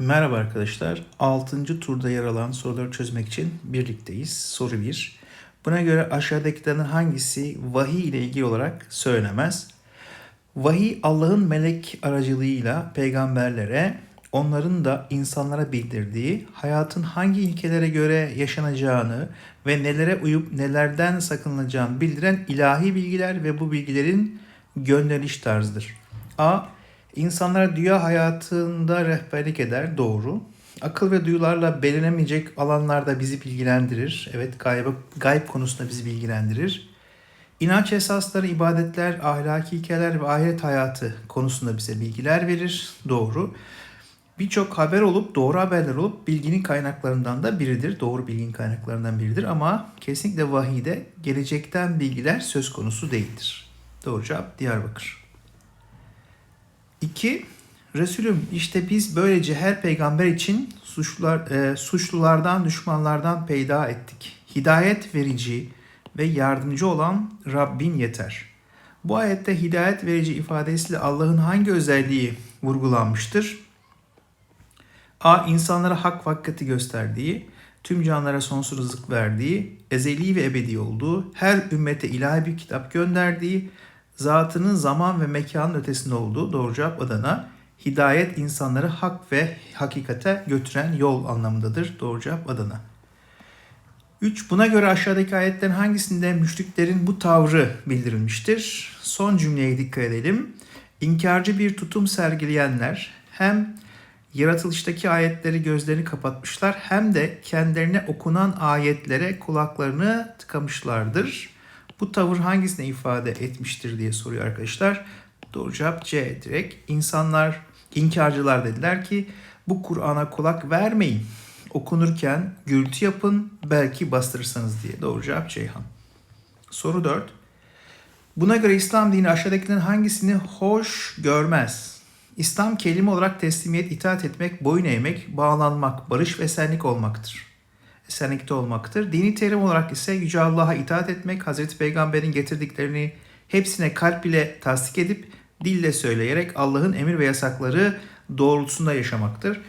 Merhaba arkadaşlar. 6. turda yer alan soruları çözmek için birlikteyiz. Soru 1. Buna göre aşağıdakilerden hangisi vahiy ile ilgili olarak söylenemez? Vahiy Allah'ın melek aracılığıyla peygamberlere, onların da insanlara bildirdiği, hayatın hangi ilkelere göre yaşanacağını ve nelere uyup nelerden sakınılacağını bildiren ilahi bilgiler ve bu bilgilerin gönderiş tarzıdır. A. İnsanlara dünya hayatında rehberlik eder. Doğru. Akıl ve duyularla belirlemeyecek alanlarda bizi bilgilendirir. Evet gayb, gayb konusunda bizi bilgilendirir. İnanç esasları, ibadetler, ahlaki ilkeler ve ahiret hayatı konusunda bize bilgiler verir. Doğru. Birçok haber olup doğru haberler olup bilginin kaynaklarından da biridir. Doğru bilginin kaynaklarından biridir ama kesinlikle vahide gelecekten bilgiler söz konusu değildir. Doğru cevap Diyarbakır. 2. Resulüm işte biz böylece her peygamber için suçlular, e, suçlulardan, düşmanlardan peyda ettik. Hidayet verici ve yardımcı olan Rabbin yeter. Bu ayette hidayet verici ifadesiyle Allah'ın hangi özelliği vurgulanmıştır? A. insanlara hak vakati gösterdiği, tüm canlara sonsuz rızık verdiği, ezeli ve ebedi olduğu, her ümmete ilahi bir kitap gönderdiği, zatının zaman ve mekanın ötesinde olduğu doğru cevap Adana. Hidayet insanları hak ve hakikate götüren yol anlamındadır. Doğru cevap Adana. 3. Buna göre aşağıdaki ayetlerin hangisinde müşriklerin bu tavrı bildirilmiştir? Son cümleye dikkat edelim. İnkarcı bir tutum sergileyenler hem yaratılıştaki ayetleri gözlerini kapatmışlar hem de kendilerine okunan ayetlere kulaklarını tıkamışlardır. Bu tavır hangisine ifade etmiştir diye soruyor arkadaşlar. Doğru cevap C direkt. İnsanlar, inkarcılar dediler ki bu Kur'an'a kulak vermeyin. Okunurken gürültü yapın belki bastırırsanız diye. Doğru cevap Ceyhan. Soru 4. Buna göre İslam dini aşağıdakilerin hangisini hoş görmez? İslam kelime olarak teslimiyet, itaat etmek, boyun eğmek, bağlanmak, barış ve esenlik olmaktır esenlikte olmaktır. Dini terim olarak ise Yüce Allah'a itaat etmek, Hazreti Peygamber'in getirdiklerini hepsine kalp ile tasdik edip dille söyleyerek Allah'ın emir ve yasakları doğrultusunda yaşamaktır.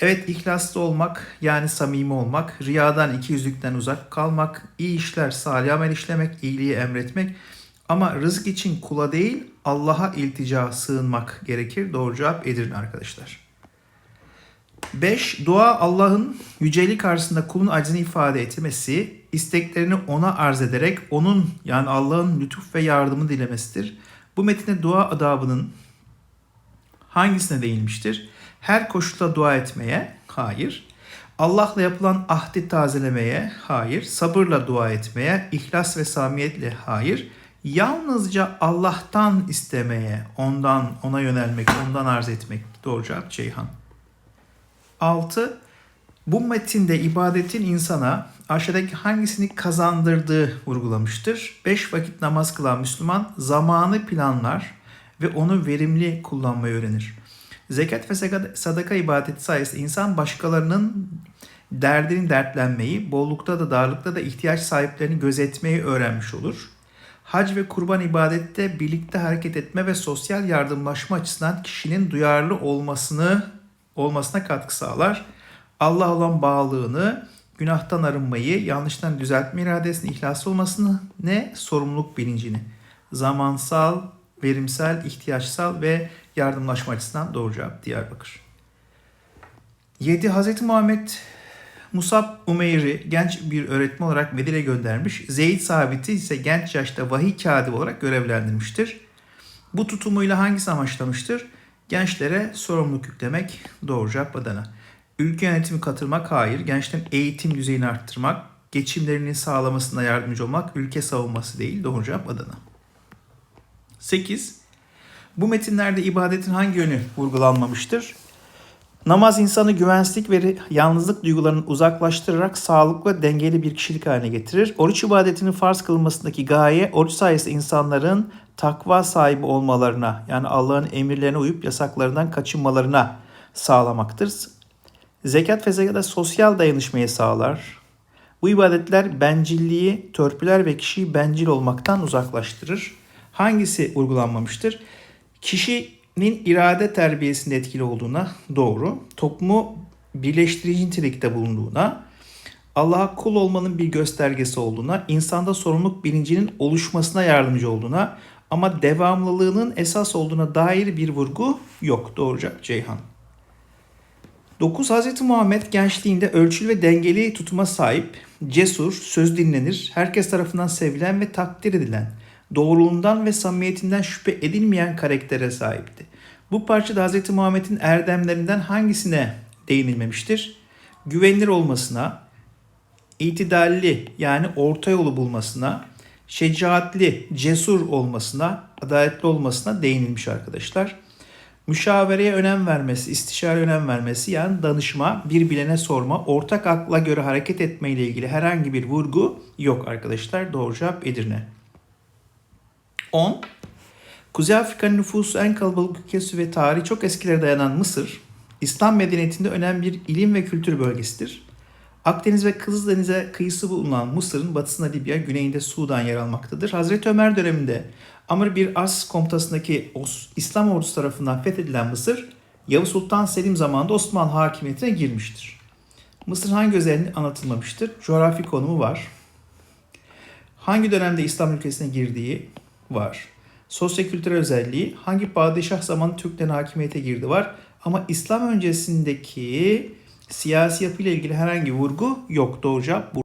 Evet ihlaslı olmak yani samimi olmak, riyadan iki yüzlükten uzak kalmak, iyi işler, salih amel işlemek, iyiliği emretmek ama rızık için kula değil Allah'a iltica sığınmak gerekir. Doğru cevap Edirne arkadaşlar. 5. Dua Allah'ın yücelik karşısında kulun acizini ifade etmesi, isteklerini ona arz ederek onun yani Allah'ın lütuf ve yardımı dilemesidir. Bu metinde dua adabının hangisine değinmiştir? Her koşulda dua etmeye, hayır. Allah'la yapılan ahdi tazelemeye, hayır. Sabırla dua etmeye, ihlas ve samiyetle, hayır. Yalnızca Allah'tan istemeye, ondan, ona yönelmek, ondan arz etmek. Doğru cevap Ceyhan. 6. Bu metinde ibadetin insana aşağıdaki hangisini kazandırdığı vurgulamıştır. 5 vakit namaz kılan Müslüman zamanı planlar ve onu verimli kullanmayı öğrenir. Zekat ve sadaka ibadeti sayesinde insan başkalarının derdini dertlenmeyi, bollukta da darlıkta da ihtiyaç sahiplerini gözetmeyi öğrenmiş olur. Hac ve kurban ibadette birlikte hareket etme ve sosyal yardımlaşma açısından kişinin duyarlı olmasını olmasına katkı sağlar. Allah olan bağlılığını, günahtan arınmayı, yanlıştan düzeltme iradesini, ihlaslı olmasını ne? Sorumluluk bilincini. Zamansal, verimsel, ihtiyaçsal ve yardımlaşma açısından doğru cevap Diyarbakır. 7. Hz. Muhammed Musab Umeyr'i genç bir öğretmen olarak Medine'ye göndermiş. Zeyd Sabit'i ise genç yaşta vahiy katibi olarak görevlendirmiştir. Bu tutumuyla hangisi amaçlamıştır? Gençlere sorumluluk yüklemek doğru cevap Adana. Ülke yönetimi katılmak hayır. Gençlerin eğitim düzeyini arttırmak, geçimlerini sağlamasına yardımcı olmak ülke savunması değil. Doğru cevap Adana. 8. Bu metinlerde ibadetin hangi yönü vurgulanmamıştır? Namaz insanı güvensizlik ve yalnızlık duygularını uzaklaştırarak sağlıklı dengeli bir kişilik haline getirir. Oruç ibadetinin farz kılınmasındaki gaye oruç sayesinde insanların takva sahibi olmalarına yani Allah'ın emirlerine uyup yasaklarından kaçınmalarına sağlamaktır. Zekat ve zekata sosyal dayanışmayı sağlar. Bu ibadetler bencilliği törpüler ve kişiyi bencil olmaktan uzaklaştırır. Hangisi uygulanmamıştır? Kişi irade terbiyesinde etkili olduğuna doğru. Toplumu birleştirici nitelikte bulunduğuna, Allah'a kul olmanın bir göstergesi olduğuna, insanda sorumluluk bilincinin oluşmasına yardımcı olduğuna ama devamlılığının esas olduğuna dair bir vurgu yok. Doğru Ceyhan. 9. Hz. Muhammed gençliğinde ölçülü ve dengeli tutuma sahip, cesur, söz dinlenir, herkes tarafından sevilen ve takdir edilen, doğruluğundan ve samimiyetinden şüphe edilmeyen karaktere sahipti. Bu parçada Hz. Muhammed'in erdemlerinden hangisine değinilmemiştir? Güvenilir olmasına, itidalli yani orta yolu bulmasına, şecaatli, cesur olmasına, adaletli olmasına değinilmiş arkadaşlar. Müşavereye önem vermesi, istişare önem vermesi yani danışma, bir bilene sorma, ortak akla göre hareket etme ilgili herhangi bir vurgu yok arkadaşlar. Doğru cevap Edirne. 10. Kuzey Afrika'nın nüfusu en kalabalık ülkesi ve tarihi çok eskilere dayanan Mısır, İslam medeniyetinde önemli bir ilim ve kültür bölgesidir. Akdeniz ve Kızıldeniz'e kıyısı bulunan Mısır'ın batısında Libya, güneyinde Sudan yer almaktadır. Hazreti Ömer döneminde Amr bir As komutasındaki İslam ordusu tarafından fethedilen Mısır, Yavuz Sultan Selim zamanında Osmanlı hakimiyetine girmiştir. Mısır hangi özelliği anlatılmamıştır? Coğrafi konumu var. Hangi dönemde İslam ülkesine girdiği var. Sosyo-kültürel özelliği hangi padişah zamanı Türklerin hakimiyete girdi var. Ama İslam öncesindeki siyasi yapıyla ilgili herhangi vurgu yok. Doğru cevap bu.